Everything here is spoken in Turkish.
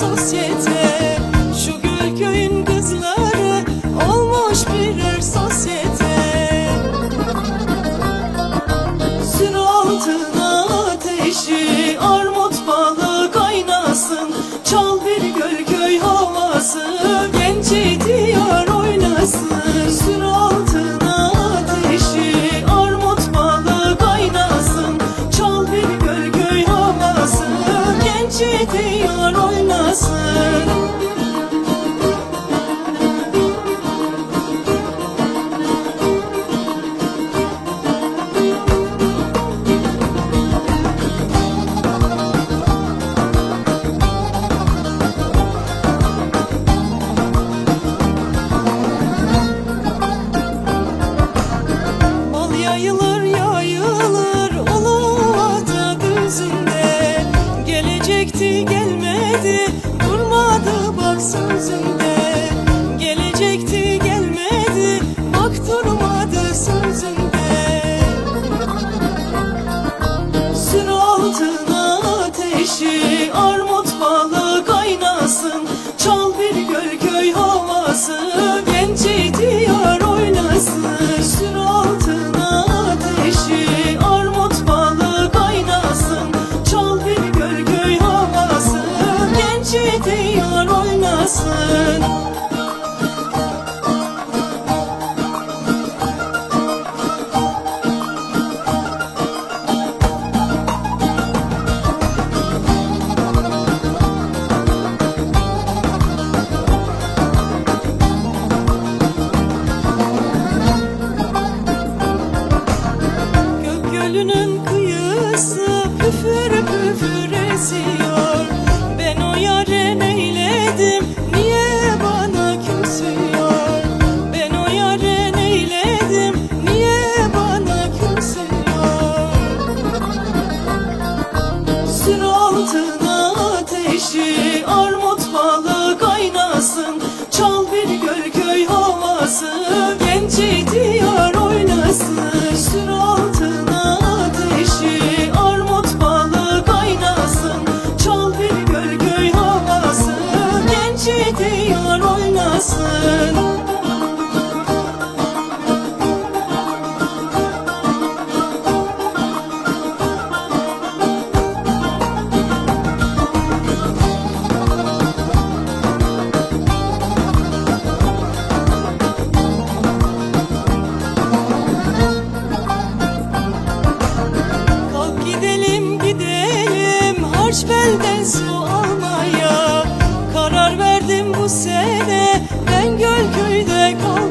associé çekiyor oynasın. çekti gelmedi. Durmadı bak sözüme kalmasın Gölünün kıyısı püfür püfür esiyor. ateşi armut balı kaynasın. Çal bir göl köy havası. Genç ihtiyar oynasın. Sür altına ateşi armut balı kaynasın. Çal bir göl köy havası. Genç ihtiyar oynasın. belden su almaya Karar verdim bu sene. Ben Gölköy'de kalmaya